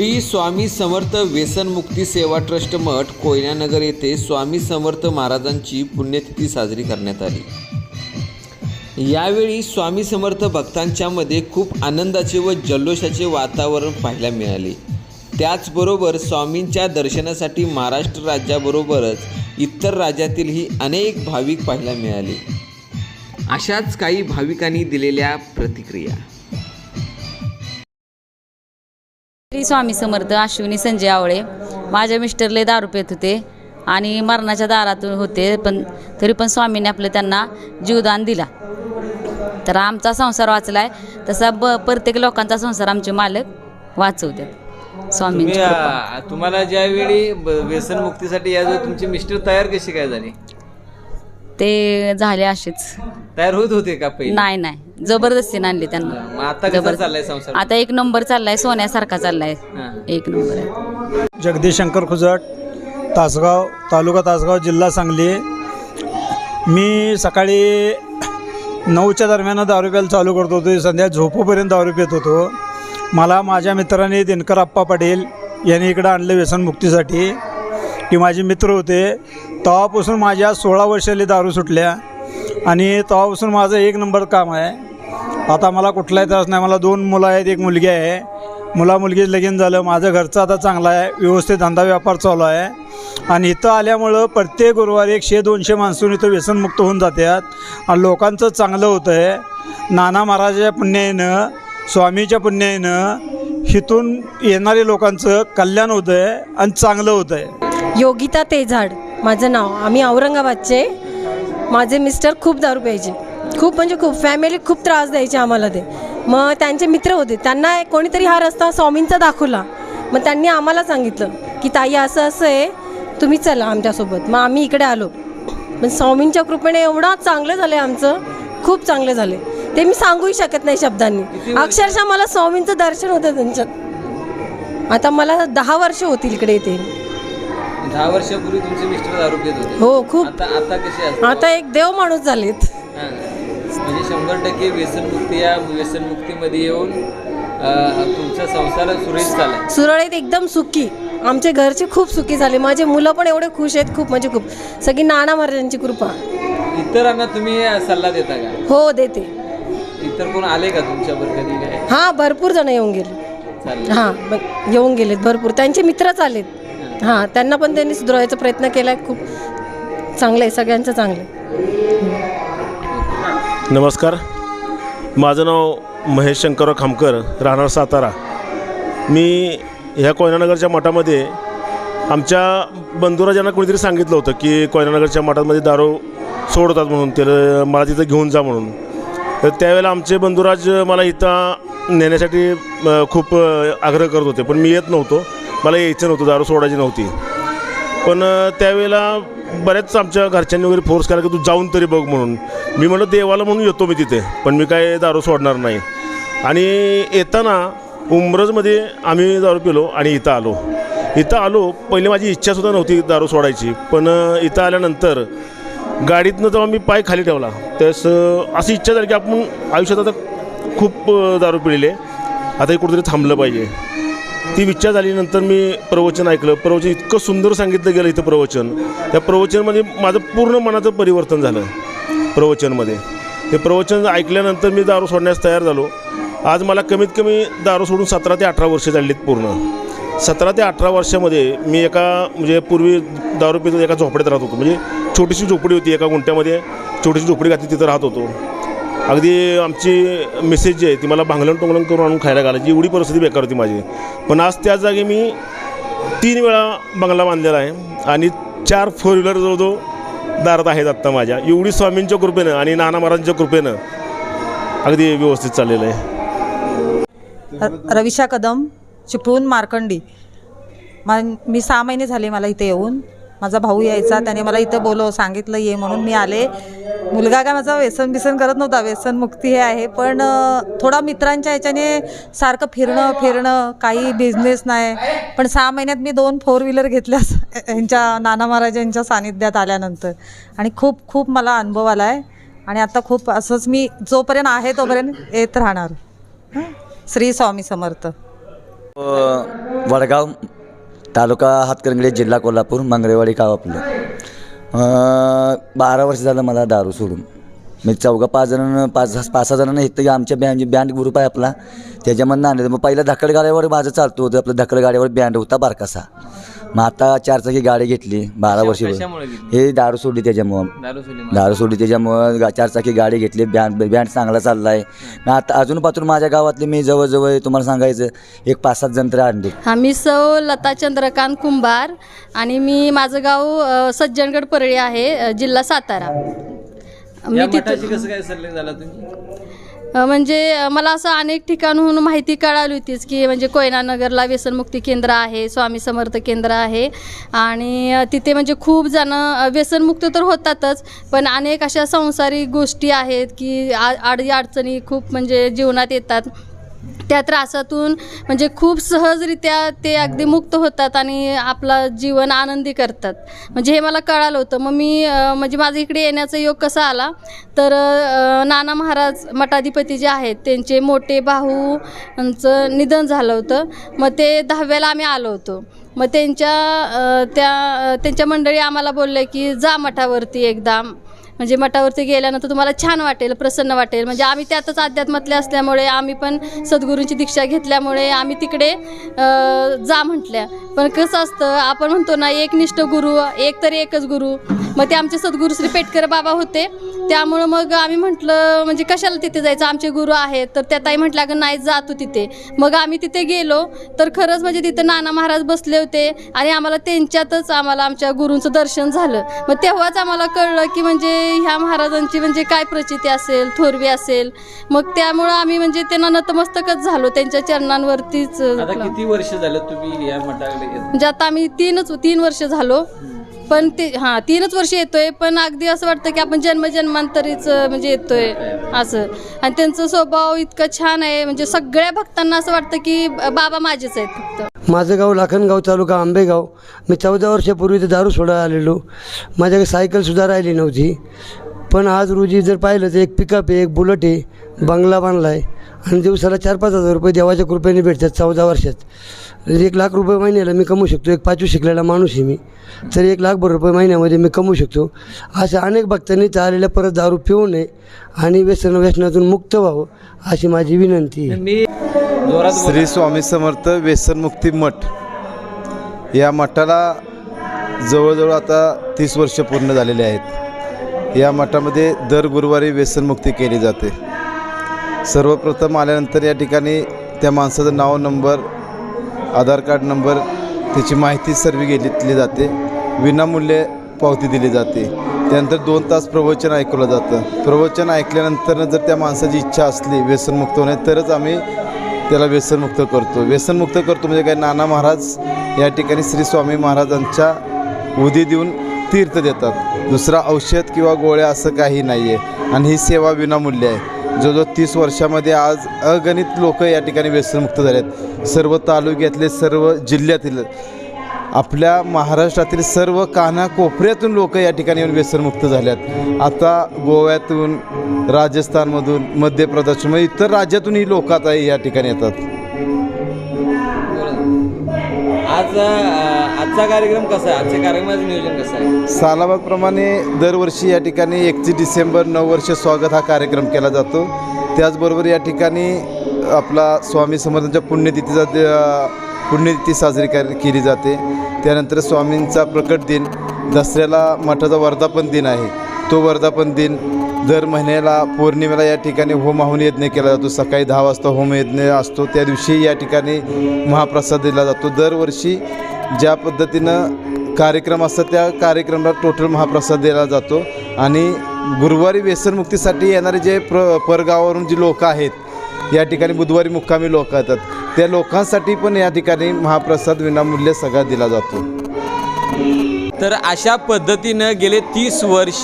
श्री स्वामी समर्थ व्यसनमुक्ती सेवा ट्रस्ट मठ कोयनानगर येथे स्वामी समर्थ महाराजांची पुण्यतिथी साजरी करण्यात आली. यावेळी स्वामी समर्थ भक्तांच्यामध्ये खूप आनंदाचे व जल्लोषाचे वातावरण पाहायला मिळाले. त्याचबरोबर स्वामींच्या दर्शनासाठी महाराष्ट्र राज्याबरोबरच इतर राज्यातीलही अनेक भाविक पाहायला मिळाले. अशाच काही भाविकांनी दिलेल्या प्रतिक्रिया. श्री स्वामी समर्थ अश्विनी संजय आवळे. माझ्या मिस्टरले दारू पित होते आणि मरणाच्या दारातून होते पण तरी पण स्वामींनी आपलं त्यांना जीवदान दिला. तर आमचा संसार वाचलाय तसा ब प्रत्येक लोकांचा संसार आमचे मालक वाचवतात. तुम्ही. आ, तुम्हाला ज्यावेळी ब- व्यसनमुक्तीसाठी यावेळी तुमचे मिस्टर तयार कशी काय झाली? ते झाले असेच. तयार होत होते का पहिले? नाही नाही. जबरदस्तीने आणले त्यांना. मग आता कसा जबरदस्त. चाललाय संसार? आता एक नंबर चाललाय सोन्यासारखा चाललाय. हा. एक नंबर आहे. जगदीश शंकर खुजट तासगाव तालुका तासगाव जिल्हा सांगली. मी सकाळी नऊच्या दरम्यान दारू प्यायला चालू करत होतो. संध्या झोपूपर्यंत दारू पित होतो. मला माझ्या मित्राने दिनकर आप्पा पाटील यांनी इकडं आणलं व्यसनमुक्तीसाठी की माझे मित्र होते. तेव्हापासून माझ्या सोळा वर्षाली दारू सुटल्या. आणि तेव्हापासून माझं एक नंबर काम आहे. आता मला कुठलाही त्रास नाही. मला दोन मुलं आहेत एक मुलगी आहे. मुला मुलगी लगीन झालं. माझं घरचं आता चांगलं आहे. व्यवस्थित धंदा व्यापार चालू आहे. आणि इथं आल्यामुळं प्रत्येक गुरुवारी एकशे दोनशे माणसून इथं व्यसनमुक्त होऊन जातात. आणि लोकांचं चांगलं होतं आहे नाना महाराजाच्या पुण्याईनं स्वामीच्या पुण्याईनं इथून येणारे लोकांचं कल्याण होतं आहे आणि चांगलं होतं आहे योगिता तेझाड माझं नाव. आम्ही औरंगाबादचे. माझे मिस्टर खूप दारू प्यायचे. खूप म्हणजे खूप फॅमिली खूप त्रास द्यायचे आम्हाला ते. मग त्यांचे मित्र होते त्यांना कोणीतरी हा रस्ता स्वामींचा दाखवला. मग त्यांनी आम्हाला सांगितलं की ताई असं असं आहे तुम्ही चला आमच्यासोबत. मग आम्ही इकडे आलो. पण स्वामींच्या कृपेने एवढा चांगलं झालं आहे आमचं खूप चांगलं झाले ते मी सांगूही शकत नाही शब्दांनी. अक्षरशः मला स्वामींचं दर्शन होतं त्यांच्यात. आता मला दहा वर्ष होतील इकडे येते. दहा वर्षापूर्वी तुमचे मिस्टर दारू पित होते. हो खूप. आता आता कसे आता एक देव माणूस झालेत. म्हणजे शंभर टक्के व्यसनमुक्ती या व्यसनमुक्तीमध्ये येऊन तुमचा संसार सुरळीत चालाय सुरळीत एकदम सुखी. आमचे घरचे खूप सुखी झाले. माझे मुलं पण एवढे खुश आहेत खूप म्हणजे खूप. सगळी नाना महाराजांची कृपा. इतरांना तुम्ही सल्ला देता का? हो देते. इतर कोण आले का तुमच्यावर कधी काय हां भरपूर जण येऊन गेले. हां येऊन गेलेत भरपूर. त्यांचे मित्रच आलेत. हां. त्यांना पण त्यांनी सुधारायचा प्रयत्न केला खूप चांगलं आहे सगळ्यांचं चांगलं आहे नमस्कार. माझं नाव महेश शंकरराव खामकर राहणार सातारा. मी ह्या कोयनानगरच्या मठामध्ये आमच्या बंधुराजांना कोणीतरी सांगितलं होतं की कोयनानगरच्या मठामध्ये दारू सोडतात म्हणून त्याला मला तिथं घेऊन जा म्हणून. तर त्यावेळेला आमचे बंधुराज मला इथं नेण्यासाठी खूप आग्रह करत होते पण मी येत नव्हतो. मला यायचं नव्हतं दारू सोडायची नव्हती. पण त्यावेळेला बऱ्याच आमच्या घरच्यांनी वगैरे फोर्स केला की तू जाऊन तरी बघ म्हणून. मी म्हणलं देवाला म्हणून येतो मी तिथे पण मी काय दारू सोडणार नाही. आणि येताना उमरजमध्ये आम्ही दारू पिलो आणि इथं आलो. इथं आलो पहिले माझी इच्छासुद्धा नव्हती दारू सोडायची पण इथं आल्यानंतर गाडीतनं जेव्हा मी पाय खाली ठेवला त्यास अशी इच्छा झाली की आपण आयुष्यात आता खूप दारू पिलेले आता हे कुठेतरी थांबलं पाहिजे. ती विच्छा झाली नंतर मी प्रवचन ऐकलं. प्रवचन इतकं सुंदर सांगितलं गेलं इथं प्रवचन. त्या प्रवचनमध्ये माझं पूर्ण मनाचं परिवर्तन झालं प्रवचनमध्ये. ते प्रवचन ऐकल्यानंतर मी दारू सोडण्यास तयार झालो. आज मला कमीत कमी दारू सोडून सतरा ते अठरा वर्षे झाली आहेत पूर्ण. सतरा ते अठरा वर्षामध्ये मी एका म्हणजे पूर्वी दारू पितो एका झोपड्यात राहत होतो. म्हणजे छोटीशी झोपडी होती एका गुंट्यामध्ये छोटीशी झोपडी घातली तिथं राहत होतो. अगदी आमची मेसेज जी आहे ती मला भांगलन टोंगलन करून आणून खायला घालायची. एवढी परिस्थिती बेकार होती माझी. पण आज त्या जागी मी तीन वेळा बंगला बांधलेला आहे आणि चार फोर व्हीलर जवळजवळ दारात आहेत आत्ता माझ्या. एवढी स्वामींच्या कृपेनं आणि नाना महाराजांच्या कृपेनं अगदी व्यवस्थित चाललेलं आहे. रविशा कदम चिपळूण मार्कंडी. मा मी सहा महिने झाले मला इथे येऊन. माझा भाऊ यायचा त्याने मला इथं बोलव सांगितलं ये म्हणून मी आले. मुलगा काय माझा व्यसन बिसन करत नव्हता व्यसनमुक्ती हे आहे पण थोडा मित्रांच्या ह्याच्याने सारखं फिरणं फिरणं काही बिझनेस नाही. पण सहा महिन्यात मी दोन फोर व्हीलर घेतल्या यांच्या नाना महाराजांच्या सानिध्यात आल्यानंतर. आणि खूप खूप मला अनुभव आला आहे आणि आता खूप असंच मी जोपर्यंत आहे तोपर्यंत येत राहणार. श्री स्वामी समर्थ. वडगाव तालुका हातकणंगले जिल्हा कोल्हापूर मंगळेवाडी गाव आपलं. बारा वर्ष झालं मला दारू सोडून. मी चौघा पाच जणांना पाच पाच सहा जणांना इथं आमच्या बँड बँड ग्रुप आहे आपला. त्याच्यामधनं आणलं मग पहिला धक्कड गाड्यावर माझं चालतो होतं. आपलं धक्कड गाड्यावर बँड होता बारकासा. मग आता चारचाकी गाडी घेतली. बारा वर्ष? हे दारू सोडली त्याच्यामुळं. दारू सोडली त्याच्यामुळं चारचाकी गाडी घेतली. बँड बँड चांगला चालला आहे मग आता अजून पासून माझ्या गावातले मी जवळजवळ तुम्हाला सांगायचं एक पाच सात जण तरी आणले. हा मी सौ लता चंद्रकांत कुंभार आणि मी माझं गाव सज्जनगड परळी आहे जिल्हा सातारा. मी तिथं मठाशी कसं काय सल्ले झाला तुम्ही? अ, म्हणजे मला असं अनेक ठिकाणहून माहिती कळाली होतीच की म्हणजे कोयनानगरला व्यसनमुक्ती केंद्र आहे स्वामी समर्थ केंद्र आहे. आणि अ, तिथे म्हणजे खूप जण अ, व्यसनमुक्त तर होतातच पण अनेक अशा संसारिक गोष्टी आहेत की आ आडी अडचणी खूप म्हणजे जीवनात येतात. त्या त्रासातून म्हणजे खूप सहजरित्या ते अगदी मुक्त होतात आणि आपला जीवन आनंदी करतात. म्हणजे हे मला कळालं होतं. मग मी म्हणजे माझं इकडे येण्याचा योग कसा आला? तर नाना महाराज मठाधिपती जे आहेत त्यांचे मोठे भाऊ यांचं निधन झालं होतं. मग ते दहाव्याला आम्ही आलो होतो. मग त्यांच्या त्या त्यांच्या मंडळी आम्हाला बोलले की जा मठावरती एकदा. म्हणजे मठावरती गेल्यानंतर तुम्हाला छान वाटेल प्रसन्न वाटेल. म्हणजे आम्ही त्यातच अध्यात्मातले असल्यामुळे आम्ही पण सद्गुरूंची दीक्षा घेतल्यामुळे आम्ही तिकडे जा म्हटल्या. पण कसं असतं आपण म्हणतो ना एकनिष्ठ गुरु एक तरी एकच गुरु. मग ते आमचे सद्गुरू श्री पेटकर बाबा होते. त्यामुळं मग आम्ही म्हटलं म्हणजे कशाला तिथे जायचं? आमचे गुरु आहेत. तर त्या ताई म्हटल्या अगं नाही जातो तिथे. मग आम्ही तिथे गेलो. तर खरंच म्हणजे तिथे नाना महाराज बसले होते आणि आम्हाला त्यांच्यातच आम्हाला आमच्या गुरूंचं दर्शन झालं. मग तेव्हाच आम्हाला कळलं की म्हणजे ह्या महाराजांची म्हणजे काय प्रचिती असेल थोरवी असेल? मग त्यामुळं आम्ही म्हणजे त्यांना नतमस्तकच झालो त्यांच्या चरणांवरतीच आता किती वर्ष झालं तुम्ही या मठाकडे येत? म्हणजे आता आम्ही तीनच तीन वर्ष झालो. पण ते हां तीनच वर्ष येतोय पण अगदी असं वाटतं की आपण जन्मजन्मांतरीच म्हणजे येतोय असं. आणि त्यांचा स्वभाव इतका छान आहे म्हणजे सगळ्या भक्तांना असं वाटतं की बाबा माझेच आहेत फक्त. माझं गाव लाखनगाव तालुका आंबेगाव. मी चौदा वर्षापूर्वी ते दारू सोडायला आलेलो. माझ्याकडे सायकलसुद्धा राहिली नव्हती. पण आज रोजी जर पाहिलं तर एक पिकअप आहे एक बुलट आहे बंगला बांधला आहे आणि दिवसाला चार पाच हजार रुपये देवाच्या कृपेने भेटतात चौदा वर्षात. एक लाख रुपये महिन्याला मी कमवू शकतो एक पाचवी शिकलेला माणूस आहे मी तर एक लाखभर रुपये महिन्यामध्ये मी कमवू शकतो. अशा अनेक भक्तांनी चाललेल्या परत दारू पिऊ नये आणि व्यसन व्यसनातून मुक्त व्हावं अशी माझी विनंती आहे. श्री स्वामी समर्थ व्यसनमुक्ती मठ. या मठाला जवळजवळ आता तीस वर्ष पूर्ण झालेले आहेत. या मठामध्ये दर गुरुवारी व्यसनमुक्ती केली जाते. सर्वप्रथम आल्यानंतर या ठिकाणी त्या माणसाचं नाव नंबर आधार कार्ड नंबर त्याची माहिती सर्व घेतली जाते. विनामूल्य पावती दिली जाते. त्यानंतर दोन तास प्रवचन ऐकलं जातं. प्रवचन ऐकल्यानंतर जर त्या माणसाची इच्छा असली व्यसनमुक्त होणे तरच आम्ही त्याला व्यसनमुक्त करतो. व्यसनमुक्त करतो म्हणजे काय? नाना महाराज या ठिकाणी श्री स्वामी महाराजांच्या उदी देऊन तीर्थ देतात. दुसरा औषध किंवा गोळ्या असं काही नाही आहे आणि ही सेवा विनामूल्य आहे. जो जो तीस वर्षामध्ये आज अगणित लोक या ठिकाणी व्यसनमुक्त झाले आहेत सर्व तालुक्यातले सर्व जिल्ह्यातील आपल्या महाराष्ट्रातील सर्व कानाकोपऱ्यातून लोक या ठिकाणी येऊन व्यसनमुक्त झाल्यात आता गोव्यातून राजस्थानमधून मध्य प्रदेश इतर राज्यातून ही लोक आता या ठिकाणी येतात. आज आजचा कार्यक्रम कसा आहे? आजच्या कार्यक्रमाचं नियोजन कसं आहे? सालाबादप्रमाणे दरवर्षी या ठिकाणी एकतीस डिसेंबर नऊ वर्ष स्वागत हा कार्यक्रम केला जातो. त्याचबरोबर या ठिकाणी आपला स्वामी समर्थांच्या पुण्यतिथीचा पुण्यतिथी साजरी कर केली जाते. त्यानंतर स्वामींचा प्रकट दिन दसऱ्याला मठाचा वर्धापन दिन आहे. तो वर्धापन दिन. दर महिन्याला पौर्णिमेला या ठिकाणी होम हवन यज्ञ केला जातो. सकाळी दहा वाजता होम यज्ञ असतो. त्या दिवशी या ठिकाणी महाप्रसाद दिला जातो. दरवर्षी ज्या पद्धतीनं कार्यक्रम असतात त्या कार्यक्रमाला टोटल महाप्रसाद दिला जातो. आणि गुरुवारी व्यसनमुक्तीसाठी येणारे जे प्र परगावावरून जी लोकं आहेत या ठिकाणी बुधवारी मुक्कामी लोक येतात. त्या लोकांसाठी पण या ठिकाणी महाप्रसाद विनामूल्य सगळा दिला जातो. तर अशा पद्धतीनं गेले तीस वर्ष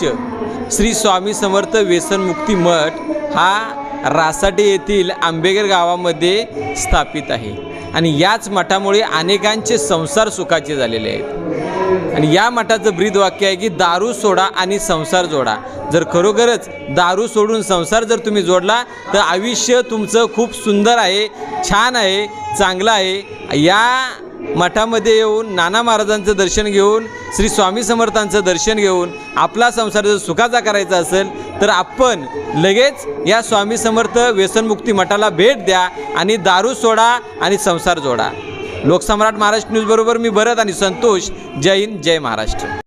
श्री स्वामी समर्थ व्यसनमुक्ती मठ हा रासाटे येथील आंबेगर गावामध्ये स्थापित आहे. आणि याच मठामुळे अनेकांचे संसार सुखाचे झालेले आहेत. आणि या मठाचं ब्रीद वाक्य आहे की दारू सोडा आणि संसार जोडा. जर खरोखरच दारू सोडून संसार जर तुम्ही जोडला तर आयुष्य तुमचं खूप सुंदर आहे छान आहे चांगलं आहे. या मठामध्ये येऊन नाना महाराजांचं दर्शन घेऊन श्री स्वामी समर्थांचं दर्शन घेऊन आपला संसार जर सुखाचा करायचा असेल तर आपण लगेच या स्वामी समर्थ व्यसनमुक्ती मठाला भेट द्या आणि दारू सोडा आणि संसार जोडा. लोकसम्राट महाराष्ट्र न्यूजबरोबर मी भरत आणि संतोष. जय हिंद जय महाराष्ट्र.